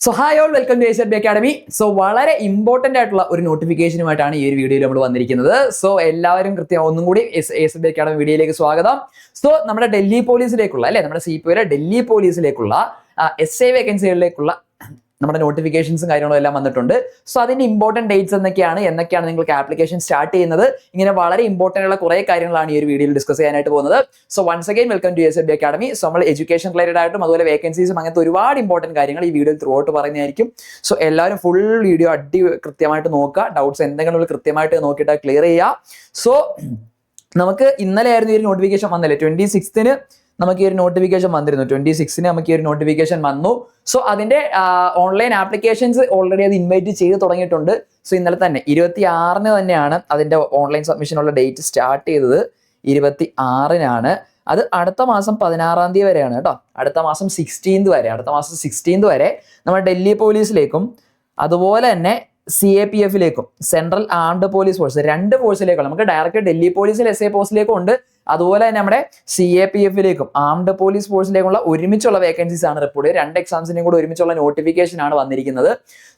So hi all welcome to S B academy so വളരെ important ആയിട്ടുള്ള ഒരു നോട്ടിഫിക്കേഷനുമായിട്ടാണ് ഈ ഒരു വീഡിയോയിൽ നമ്മൾ വന്നിരിക്കുന്നത്. സോ എല്ലാവരും കൃത്യം ഒന്നും കൂടി എസ് ബി അക്കാഡമി വീഡിയോയിലേക്ക് സ്വാഗതം. സോ നമ്മുടെ ഡൽഹി പോലീസിലേക്കുള്ള അല്ലെ? നമ്മുടെ സി പി ഡൽഹി പോലീസിലേക്കുള്ള എസ് ഐ വേക്കൻസികളിലേക്കുള്ള നമ്മുടെ നോട്ടിഫിക്കേഷൻസും കാര്യങ്ങളും എല്ലാം വന്നിട്ടുണ്ട്. സോ അതിന്റെ ഇമ്പോർട്ടന്റ് ഡേറ്റ്സ് എന്നൊക്കെയാണ് എന്നൊക്കെയാണ് നിങ്ങൾക്ക് ആപ്ലിക്കേഷൻ സ്റ്റാർട്ട് ചെയ്യുന്നത്. ഇങ്ങനെ വളരെ ഇമ്പോർട്ടന്റ് ഉള്ള കുറേ കാര്യങ്ങളാണ് ഈ ഒരു വീഡിയോയിൽ ഡിസ്കസ് ചെയ്യാനായിട്ട് പോകുന്നത്. So once again welcome to S B academy so നമ്മൾ എഡ്യൂക്കേഷൻ റിലേറ്റഡ് ആയിട്ടും അതുപോലെ വേക്കൻസീസും അങ്ങനത്തെ ഒരുപാട് ഇമ്പോർട്ടന്റ് കാര്യങ്ങൾ ഈ വീഡിയോയിൽ ത്രൂ ഔട്ട് പറയുന്നതായിരിക്കും. സോ എല്ലാവരും ഫുൾ വീഡിയോ അടി കൃത്യമായിട്ട് നോക്കുക. ഡൗട്ട്സ് എന്തെങ്കിലും കൃത്യമായിട്ട് നോക്കിയിട്ട് ക്ലിയർ ചെയ്യുക. സോ നമുക്ക് ഇന്നലെ ആയിരുന്നു ഈ ഒരു നോട്ടിഫിക്കേഷൻ വന്നല്ലേ? ട്വന്റി സിക്സ്തിന് നമുക്ക് ഈ ഒരു നോട്ടിഫിക്കേഷൻ വന്നിരുന്നു. ട്വന്റി സിക്സിന് നമുക്ക് ഈ ഒരു നോട്ടിഫിക്കേഷൻ വന്നു സോ അതിന്റെ ഓൺലൈൻ ആപ്ലിക്കേഷൻസ് ഓൾറെഡി അത് ഇൻവൈറ്റ് ചെയ്ത് തുടങ്ങിയിട്ടുണ്ട്. സോ ഇന്നലെ തന്നെ ഇരുപത്തി ആറിന് തന്നെയാണ് അതിന്റെ ഓൺലൈൻ സബ്മിഷനുള്ള ഡേറ്റ് സ്റ്റാർട്ട് ചെയ്തത്. ഇരുപത്തി ആറിനാണ് അത് അടുത്ത മാസം പതിനാറാം തീയതി വരെയാണ് കേട്ടോ. അടുത്ത മാസം സിക്സ്റ്റീൻത് വരെ അടുത്ത മാസം സിക്സ്റ്റീൻത് വരെ നമ്മൾ ഡൽഹി പോലീസിലേക്കും അതുപോലെ തന്നെ സി എ പി എഫിലേക്കും സെൻട്രൽ ആംഡ് പോലീസ് ഫോഴ്സ് രണ്ട് ഫോഴ്സിലേക്കും നമുക്ക് ഡയറക്റ്റ് ഡൽഹി പോലീസിൽ എസ് എ പോസ്റ്റിലേക്കും ഉണ്ട്. അതുപോലെ തന്നെ നമ്മുടെ സി എ പി എഫിലേക്കും ആംഡ് പോലീസ് ഫോഴ്സിലേക്കുള്ള ഒരുമിച്ചുള്ള വേക്കൻസീസ് ആണ് റിപ്പോർട്ട് രണ്ട് എക്സാംസിനെയും കൂടെ ഒരുമിച്ചുള്ള നോട്ടിഫിക്കേഷൻ ആണ് വന്നിരിക്കുന്നത്.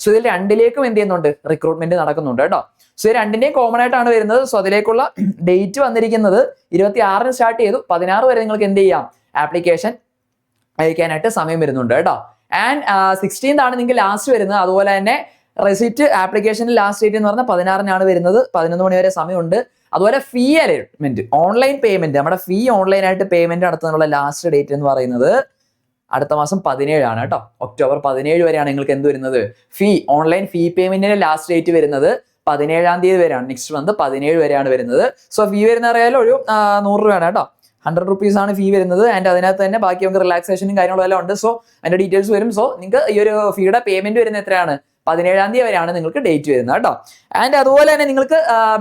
സോ ഇതിൽ രണ്ടിലേക്കും എന്ത് ചെയ്യുന്നുണ്ട്? റിക്രൂട്ട്മെന്റ് നടക്കുന്നുണ്ട് കേട്ടോ. സോ രണ്ടിന്റെയും കോമൺ ആയിട്ടാണ് വരുന്നത്. സോ അതിലേക്കുള്ള ഡേറ്റ് വന്നിരിക്കുന്നത് ഇരുപത്തി ആറിന് സ്റ്റാർട്ട് ചെയ്തു. പതിനാറ് വരെ നിങ്ങൾക്ക് എന്ത് ചെയ്യാം? ആപ്ലിക്കേഷൻ അയക്കാനായിട്ട് സമയം വരുന്നുണ്ട് കേട്ടോ. ആൻഡ് സിക്സ്റ്റീൻത് ആണ് നിങ്ങൾക്ക് ലാസ്റ്റ് വരുന്നത്. അതുപോലെ തന്നെ റെസിറ്റ് ആപ്ലിക്കേഷനിൽ ലാസ്റ്റ് ഡേറ്റ് എന്ന് പറഞ്ഞാൽ പതിനാറിനാണ് വരുന്നത്. പതിനൊന്ന് മണി വരെ സമയമുണ്ട്. അതുപോലെ ഫീ അലേറ്റ്മെന്റ് ഓൺലൈൻ പേയ്മെന്റ് നമ്മുടെ ഫീ ഓൺലൈൻ ആയിട്ട് പേയ്മെന്റ് നടത്തുന്നതിനുള്ള ലാസ്റ്റ് ഡേറ്റ് എന്ന് പറയുന്നത് അടുത്ത മാസം പതിനേഴാണ് കേട്ടോ. ഒക്ടോബർ പതിനേഴ് വരെയാണ് നിങ്ങൾക്ക് എന്ത് വരുന്നത്? ഫീ ഓൺലൈൻ ഫീ പേയ്മെന്റിന്റെ ലാസ്റ്റ് ഡേറ്റ് വരുന്നത് പതിനേഴാം തീയതി വരെയാണ്. നെക്സ്റ്റ് മന്ത് പതിനേഴ് വരെയാണ് വരുന്നത്. സോ ഫീ വരുന്ന അറിയാലോ ഒരു നൂറ് രൂപയാണ് കേട്ടോ. ഹൺഡ്രഡ് റുപ്പീസ് ആണ് ഫീ വരുന്നത്. ആൻഡ് അതിനകത്ത് തന്നെ ബാക്കി നമുക്ക് റിലാക്സേഷനും കാര്യങ്ങളും എല്ലാം ഉണ്ട്. സോ അതിന്റെ ഡീറ്റെയിൽസ് വരും. സോ നിങ്ങൾക്ക് ഈ ഒരു ഫീയുടെ പേയ്മെന്റ് വരുന്നത് എത്രയാണ്? പതിനേഴാം തീയതി വരെയാണ് നിങ്ങൾക്ക് ഡേറ്റ് വരുന്നത് കേട്ടോ. ആൻഡ് അതുപോലെ തന്നെ നിങ്ങൾക്ക്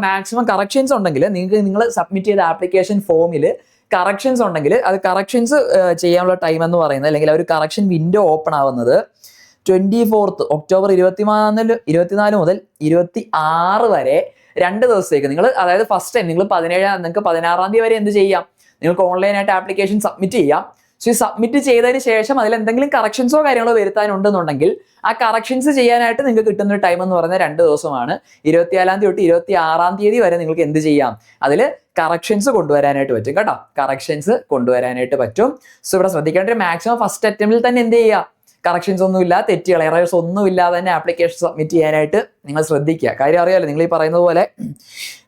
മാക്സിമം കറക്ഷൻസ് ഉണ്ടെങ്കിൽ നിങ്ങൾക്ക് നിങ്ങൾ സബ്മിറ്റ് ചെയ്ത ആപ്ലിക്കേഷൻ ഫോമിൽ കറക്ഷൻസ് ഉണ്ടെങ്കിൽ അത് കറക്ഷൻസ് ചെയ്യാനുള്ള ടൈം എന്ന് പറയുന്നത് അല്ലെങ്കിൽ ഒരു കറക്ഷൻ വിൻഡോ ഓപ്പൺ ആവുന്നത് ട്വന്റി ഫോർത്ത് ഒക്ടോബർ ഇരുപത്തിനാല് ഇരുപത്തിനാല് മുതൽ ഇരുപത്തി ആറ് വരെ രണ്ട് ദിവസത്തേക്ക്. നിങ്ങൾ അതായത് ഫസ്റ്റ് ടൈം നിങ്ങൾ പതിനേഴാം നിങ്ങൾക്ക് പതിനാറാം തീയതി വരെ എന്ത് ചെയ്യാം? നിങ്ങൾക്ക് ഓൺലൈനായിട്ട് ആപ്ലിക്കേഷൻ സബ്മിറ്റ് ചെയ്യാം. സോ ഈ സബ്മിറ്റ് ചെയ്തതിന് ശേഷം അതിൽ എന്തെങ്കിലും കറക്ഷൻസോ കാര്യങ്ങളോ വരുത്താനുണ്ടെന്നുണ്ടെങ്കിൽ ആ കറക്ഷൻസ് ചെയ്യാനായിട്ട് നിങ്ങൾക്ക് കിട്ടുന്ന ഒരു ടൈം എന്ന് പറയുന്നത് രണ്ട് ദിവസമാണ്. ഇരുപത്തിനാലാം തീയതി തൊട്ട് ഇരുപത്തി ആറാം തീയതി വരെ നിങ്ങൾക്ക് എന്ത് ചെയ്യാം? അതിൽ കറക്ഷൻസ് കൊണ്ടുവരാനായിട്ട് പറ്റും കേട്ടോ. കറക്ഷൻസ് കൊണ്ടുവരാനായിട്ട് പറ്റും. സോ ഇവിടെ ശ്രദ്ധിക്കേണ്ട ഒരു മാക്സിമം ഫസ്റ്റ് അറ്റംപ്റ്റിൽ തന്നെ എന്ത് ചെയ്യുക? കറക്ഷൻസ് ഒന്നും ഇല്ല തെറ്റുകൾ എറേഴ്സ് ഒന്നും ഇല്ലാതെ തന്നെ ആപ്ലിക്കേഷൻ സബ്മിറ്റ് ചെയ്യാനായിട്ട് നിങ്ങൾ ശ്രദ്ധിക്കുക. കാര്യം അറിയാലോ നിങ്ങൾ ഈ പറയുന്നത് പോലെ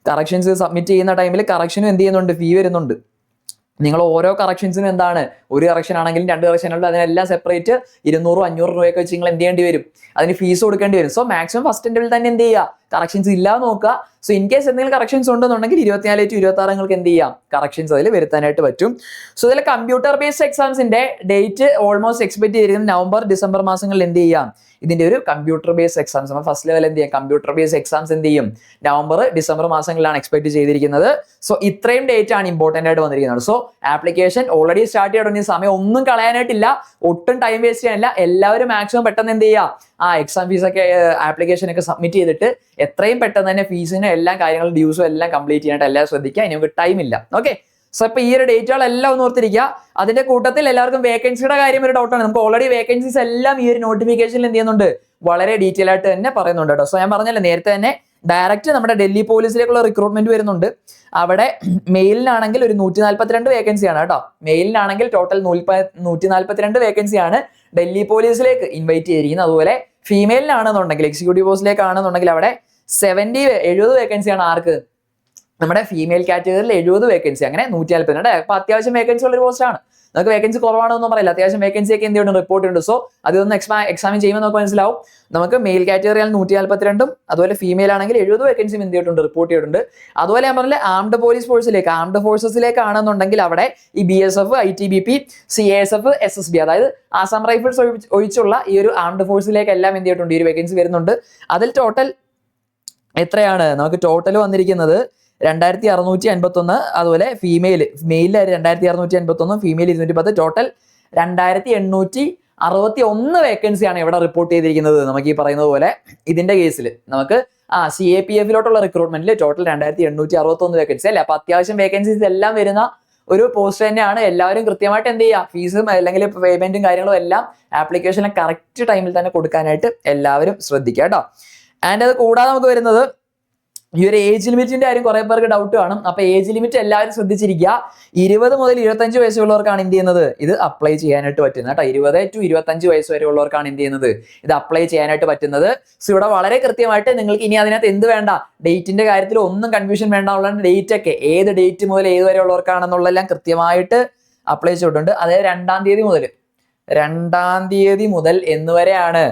കറക്ഷൻസ് സബ്മിറ്റ് ചെയ്യുന്ന ടൈമിൽ കറക്ഷനും എന്ത് ചെയ്യുന്നുണ്ട്? ഫീ വരുന്നുണ്ട്. നിങ്ങൾ ഓരോ കറക്ഷൻസിനും എന്താണ്? ഒരു കറക്ഷൻ ആണെങ്കിലും രണ്ട് കറക്ഷൻ ഉണ്ട് അതിനെല്ലാം സെപ്പറേറ്റ് ഇരുന്നൂറും അഞ്ഞൂറ് രൂപയൊക്കെ വെച്ച് നിങ്ങൾ എന്ത് ചെയ്യേണ്ടി വരും? അതിന് ഫീസ് കൊടുക്കേണ്ടി വരും. സോ മാക്സിമം ഫസ്റ്റ് ഇന്റർവ്യൂവിൽ തന്നെ എന്ത് ചെയ്യുക? കറക്ഷൻസ് ഇല്ല നോക്കുക. സോ ഇൻ കേസ് എന്തെങ്കിലും കറക്ഷൻസ് ഉണ്ടെന്നുണ്ടെങ്കിൽ ഇരുപത്തിനാല് ടു ഇരുപത്തി ആറ് നിങ്ങൾക്ക് എന്ത് ചെയ്യാം? കറക്ഷൻസ് അതിൽ വരുത്താനായിട്ട് പറ്റും. സോ ഇതിൽ കമ്പ്യൂട്ടർ ബേസ്ഡ് എക്സാംസിന്റെ ഡേറ്റ് ഓൾമോസ്റ്റ് എക്സ്പെക്ട് ചെയ്തിരിക്കുന്നത് നവംബർ ഡിസംബർ മാസങ്ങളിൽ എന്ത് ചെയ്യാം? ഇതിന്റെ ഒരു കമ്പ്യൂട്ടർ ബേസ്ഡ് എക്സാംസ് നമ്മൾ ഫസ്റ്റ് ലെവൽ എന്ത് ചെയ്യാം? കമ്പ്യൂട്ടർ ബേസ്ഡ് എക്സാംസ് എന്ത് ചെയ്യും? നവംബർ ഡിസംബർ മാസങ്ങളിലാണ് എക്സ്പെക്ട് ചെയ്തിരിക്കുന്നത്. സോ ഇത്രയും ഡേറ്റ് ആണ് ഇമ്പോർട്ടന്റ് ആയിട്ട് വന്നിരിക്കുന്നത്. സോ ആപ്ലിക്കേഷൻ ഓൾറെഡി സ്റ്റാർട്ട് തുടങ്ങിയ സമയം ഒന്നും കളയാനായിട്ടില്ല. ഒട്ടും ടൈം വേസ്റ്റ് ചെയ്യാനില്ല. എല്ലാവരും മാക്സിമം പെട്ടെന്ന് എന്ത് ചെയ്യുക ആ എക്സാം ഫീസൊക്കെ ഒക്കെ സബ്മിറ്റ് ചെയ്തിട്ട് എത്രയും പെട്ടെന്ന് തന്നെ ഫീസിനും എല്ലാ കാര്യങ്ങളും ഡ്യൂസും എല്ലാം കംപ്ലീറ്റ് ചെയ്യാനായിട്ട് എല്ലാം ശ്രദ്ധിക്കുക. ഇനി നമുക്ക് ടൈം ഇല്ല. ഓക്കെ സോ ഇപ്പൊ ഈ ഒരു ഡേറ്റുകളെല്ലാം ഒന്ന് ഓർത്തിരിക്കുക. അതിന്റെ കൂട്ടത്തിൽ എല്ലാവർക്കും വേക്കൻസിയുടെ കാര്യം ഒരു ഡൗട്ടാണ് നമുക്ക് ഓൾറെഡി വേക്കൻസീസ് എല്ലാം ഈ ഒരു നോട്ടിഫിക്കേഷനിൽ എന്ത് ചെയ്യുന്നുണ്ട്? വളരെ ഡീറ്റെയിൽ ആയിട്ട് തന്നെ പറയുന്നുണ്ട് കേട്ടോ. സോ ഞാൻ പറഞ്ഞല്ലോ നേരത്തെ തന്നെ ഡയറക്റ്റ് നമ്മുടെ ഡൽഹി പോലീസിലേക്കുള്ള റിക്രൂട്ട്മെന്റ് വരുന്നുണ്ട്. അവിടെ മെയിലിനാണെങ്കിൽ ഒരു നൂറ്റി നാല്പത്തിരണ്ട് വേക്കൻസിയാണ് കേട്ടോ. മെയിലിനാണെങ്കിൽ ടോട്ടൽ നൂറ്റി നാല്പത്തിരണ്ട് വേക്കൻസിയാണ് ഡൽഹി പോലീസിലേക്ക് ഇൻവൈറ്റ് ചെയ്തിരിക്കുന്നത് അതുപോലെ ഫീമെയിലിനാണെന്നുണ്ടെങ്കിൽ എക്സിക്യൂട്ടീവ് പോസ്റ്റിലേക്കാണെന്നുണ്ടെങ്കിൽ അവിടെ സെവന്റി എഴുപത് വേക്കൻസിയാണ് ആർക്ക് നമ്മുടെ ഫീമെയിൽ കാറ്റഗറിയിൽ എഴുപത് വേക്കൻസി അങ്ങനെ നൂറ്റി നാല്പത്തിരണ്ട് അപ്പൊ അത്യാവശ്യം വേക്കൻസി ഉള്ള ഒരു പോസ്റ്റാണ് നമുക്ക് വേക്കൻസി കുറവാണെന്നൊന്നും പറയില്ല. അത്യാവശ്യം വേക്കൻസി ഒക്കെ എന്ത് റിപ്പോർട്ട് ഉണ്ട്. സോ അതൊന്ന് എക്സാ എക്സാമിൻ ചെയ്യുമ്പോൾ നമുക്ക് മനസ്സിലാവും. നമുക്ക് മെയിൽ കാറ്റഗറിയിൽ നൂറ്റി നാല്പത്തിരണ്ടും അതുപോലെ ഫീമെയിൽ ആണെങ്കിൽ എഴുപത് വേക്കൻസിയും എന്ത് ചെയ്തിട്ടുണ്ട്? റിപ്പോർട്ട് ചെയ്തിട്ടുണ്ട്. അതുപോലെ ഞാൻ പറഞ്ഞില്ല ആംഡ് പോലീസ് ഫോഴ്സിലേക്ക് ആംഡ് ഫോഴ്സസിലേക്കാണെന്നുണ്ടെങ്കിൽ അവിടെ ഈ B S F I T B P C S F S S B അതായത് ആസാം റൈഫിൾസ് ഒഴിച്ചുള്ള ഈ ഒരു ആംഡ് ഫോഴ്സിലേക്ക് എല്ലാം എന്ത് ചെയ്തിട്ടുണ്ട്? ഈ ഒരു വേക്കൻസി വരുന്നുണ്ട്. അതിൽ ടോട്ടൽ എത്രയാണ്? നമുക്ക് ടോട്ടൽ വന്നിരിക്കുന്നത് രണ്ടായിരത്തി അറുന്നൂറ്റി അൻപത്തി ഒന്ന് അതുപോലെ ഫീമെയിൽ മെയിലിൽ രണ്ടായിരത്തി അറുന്നൂറ്റി അൻപത്തി ഒന്ന് ഫീമെയിൽ ഇരുന്നൂറ്റി പത്ത് ടോട്ടൽ രണ്ടായിരത്തി എണ്ണൂറ്റി അറുപത്തി ഒന്ന് വേക്കൻസിയാണ് ഇവിടെ റിപ്പോർട്ട് ചെയ്തിരിക്കുന്നത്. നമുക്ക് ഈ പറയുന്നത് പോലെ ഇതിന്റെ കേസിൽ നമുക്ക് ആ സി എ പി എഫിലോട്ടുള്ള റിക്രൂട്ട്മെന്റിൽ ടോട്ടൽ രണ്ടായിരത്തി എണ്ണൂറ്റി അറുപത്തി ഒന്ന് വേക്കൻസി അല്ലേ? അപ്പൊ അത്യാവശ്യം വേക്കൻസീസ് എല്ലാം വരുന്ന ഒരു പോസ്റ്റ് തന്നെയാണ്. എല്ലാവരും കൃത്യമായിട്ട് എന്ത് ചെയ്യുക? ഫീസും അല്ലെങ്കിൽ പേയ്മെന്റും കാര്യങ്ങളും എല്ലാം ആപ്ലിക്കേഷനിലെ കറക്റ്റ് ടൈമിൽ തന്നെ കൊടുക്കാനായിട്ട് എല്ലാവരും ശ്രദ്ധിക്കുക കേട്ടോ. ആൻഡ് അത് കൂടാതെ നമുക്ക് വരുന്നത് ഈ ഒരു ഏജ് ലിമിറ്റിന്റെ കാര്യം കുറെ പേർക്ക് ഡൗട്ട് കാണും. അപ്പൊ ഏജ് ലിമിറ്റ് എല്ലാവരും ശ്രദ്ധിച്ചിരിക്കുക. ഇരുപത് മുതൽ ഇരുപത്തഞ്ച് വയസ്സുള്ളവർക്കാണ് എന്ത് ചെയ്യുന്നത്? ഇത് അപ്ലൈ ചെയ്യാനായിട്ട് പറ്റുന്നത് കേട്ടോ. ഇരുപത് ടു ഇരുപത്തഞ്ച് വയസ്സ് വരെ ഉള്ളവർക്കാണ് എന്ത് ചെയ്യുന്നത്? ഇത് അപ്ലൈ ചെയ്യാനായിട്ട് പറ്റുന്നത്. സോ ഇവിടെ വളരെ കൃത്യമായിട്ട് നിങ്ങൾക്ക് ഇനി അതിനകത്ത് എന്ത് വേണ്ട? ഡേറ്റിന്റെ കാര്യത്തിൽ ഒന്നും കൺഫ്യൂഷൻ വേണ്ട ഉള്ള ഡേറ്റ് ഒക്കെ ഏത് ഡേറ്റ് മുതൽ ഏത് വരെ ഉള്ളവർക്കാണെന്നുള്ളതെല്ലാം കൃത്യമായിട്ട് അപ്ലൈ ചെയ്തിട്ടുണ്ട്. അതായത് രണ്ടാം തീയതി മുതൽ. രണ്ടാം തീയതി മുതൽ എന്ന് വരെയാണ്.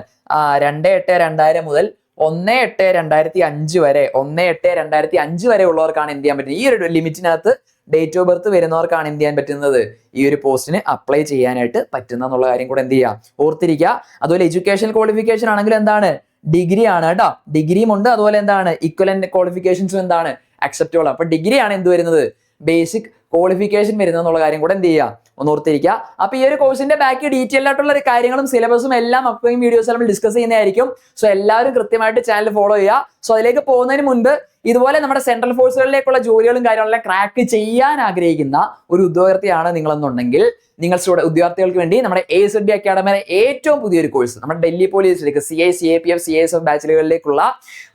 രണ്ട് എട്ട് രണ്ടായിരം മുതൽ ഒന്ന് എട്ട് രണ്ടായിരത്തി അഞ്ച് വരെ ഒന്ന് എട്ട് രണ്ടായിരത്തി അഞ്ച് വരെ ഉള്ളവർക്കാണ് എന്ത് ചെയ്യാൻ പറ്റുന്നത്? ഈ ഒരു ലിമിറ്റിനകത്ത് ഡേറ്റ് ഓഫ് ബർത്ത് വരുന്നവർക്കാണ് എന്ത് ചെയ്യാൻ പറ്റുന്നത്? ഈ ഒരു പോസ്റ്റിന് അപ്ലൈ ചെയ്യാനായിട്ട് പറ്റുന്ന എന്നുള്ള കാര്യം കൂടെ എന്ത് ചെയ്യുക? ഓർത്തിരിക്കുക. അതുപോലെ എഡ്യൂക്കേഷൻ ക്വാളിഫിക്കേഷൻ ആണെങ്കിൽ എന്താണ്? ഡിഗ്രി ആണ് കേട്ടോ. ഡിഗ്രിയും ഉണ്ട്. അതുപോലെ എന്താണ്? ഇക്വലന്റ് ക്വാളിഫിക്കേഷൻസും എന്താണ്? അക്സെപ്റ്റബിൾ അപ്പൊ ഡിഗ്രി ആണ് എന്ത് വരുന്നത്? ബേസിക് ക്വാളിഫിക്കേഷൻ വരുന്ന എന്നുള്ള കാര്യം കൂടെ എന്ത് ചെയ്യുക ഒന്ന് ഓർത്തിരിക്കുക. അപ്പൊ ഈ ഒരു കോഴ്സിന്റെ ബാക്കി ഡീറ്റെയിൽ ആയിട്ടുള്ള ഒരു കാര്യങ്ങളും സിലബസും എല്ലാം അപ്കമിങ് വീഡിയോസ് നമ്മൾ ഡിസ്കസ് ചെയ്യുന്നതായിരിക്കും. സോ എല്ലാവരും കൃത്യമായിട്ട് ചാനൽ ഫോളോ ചെയ്യുക. സോ അതിലേക്ക് പോകുന്നതിന് മുൻപ് ഇതുപോലെ നമ്മുടെ സെൻട്രൽ ഫോഴ്സുകളിലേക്കുള്ള ജോലികളും കാര്യങ്ങളെല്ലാം ക്രാക്ക് ചെയ്യാൻ ആഗ്രഹിക്കുന്ന ഒരു ഉദ്യോഗാർത്ഥിയാണ് നിങ്ങളെന്നുണ്ടെങ്കിൽ നിങ്ങൾ സ്റ്റുഡ ഉദ്യോഗാർത്ഥികൾക്ക് വേണ്ടി നമ്മുടെ എ എസ് ഡി അക്കാഡമിയുടെ ഏറ്റവും പുതിയൊരു കോഴ്സ് നമ്മുടെ Delhi പോലീസിലേക്ക് C I C A P F C S F ബാച്ചിലുകളിലേക്കുള്ള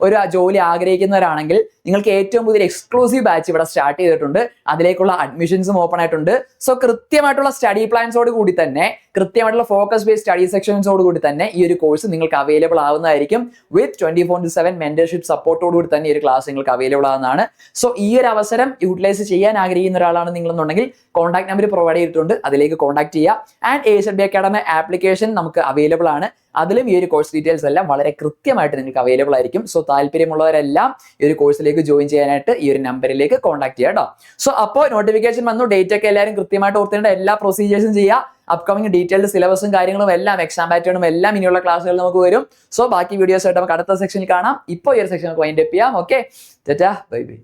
ഒരു ജോലി ആഗ്രഹിക്കുന്നവരാണെങ്കിൽ നിങ്ങൾക്ക് ഏറ്റവും പുതിയൊരു എക്സ്ക്ലൂസീവ് ബാച്ച് ഇവിടെ സ്റ്റാർട്ട് ചെയ്തിട്ടുണ്ട്. അതിലേക്കുള്ള അഡ്മിഷൻസും ഓപ്പൺ ആയിട്ടുണ്ട്. സോ കൃത്യമായിട്ടുള്ള സ്റ്റഡി പ്ലാൻസോട് കൂടി തന്നെ കൃത്യമായിട്ടുള്ള ഫോക്കസ് ബേസ്ഡ് സ്റ്റഡി സെക്ഷൻസോട് കൂടി തന്നെ ഈ ഒരു കോഴ്സ് നിങ്ങൾക്ക് available ആവുന്നതായിരിക്കും. With twenty four to seven mentorship സപ്പോർട്ടോട് കൂടി തന്നെ ഈ ഒരു ക്ലാസ് നിങ്ങൾക്ക് അവൈലബിൾ ആവുന്നതാണ്. സോ ഈ ഒരു അവസരം യൂട്ടിലൈസ് ചെയ്യാൻ ആഗ്രഹിക്കുന്ന ഒരാളാണ് നിങ്ങളെന്നുണ്ടെങ്കിൽ കോൺടാക്ട് നമ്പർ പ്രൊവൈഡ് ചെയ്തിട്ടുണ്ട്. അതിലേക്ക് കോൺടാക്ട് ചെയ്യുക. And A S B academy application നമുക്ക് അവൈലബിൾ ആണ്. അതിലും ഈ ഒരു കോഴ്സ് ഡീറ്റെയിൽസ് എല്ലാം വളരെ കൃത്യമായിട്ട് നിങ്ങൾക്ക് അവൈലബിൾ ആയിരിക്കും. സോ താല്പര്യമുള്ളവരെല്ലാം ഈ ഒരു കോഴ്സിലേക്ക് ജോയിൻ ചെയ്യാനായിട്ട് ഈ ഒരു നമ്പറിലേക്ക് കോൺടാക്ട് ചെയ്യാം കേട്ടോ സോ അപ്പോൾ നോട്ടിഫിക്കേഷൻ വന്നു ഡേറ്റ് ഒക്കെ എല്ലാവരും കൃത്യമായിട്ട് ഓർത്തേണ്ട എല്ലാ പ്രൊസീജിയേഴ്സും ചെയ്യുക അപ്കമിങ് ഡീറ്റെയിൽഡ് സിലബസും കാര്യങ്ങളും എല്ലാം എക്സാം പാറ്റേണും എല്ലാം ഇനിയുള്ള ക്ലാസ്സുകൾ നമുക്ക് വരും. സോ ബാക്കി വീഡിയോസ് ആയിട്ട് നമുക്ക് അടുത്ത സെക്ഷനിൽ കാണാം. ഇപ്പോൾ ഈ ഒരു സെക്ഷൻ നമുക്ക് വൈൻഡപ്പ് ചെയ്യാം. Okay bye bye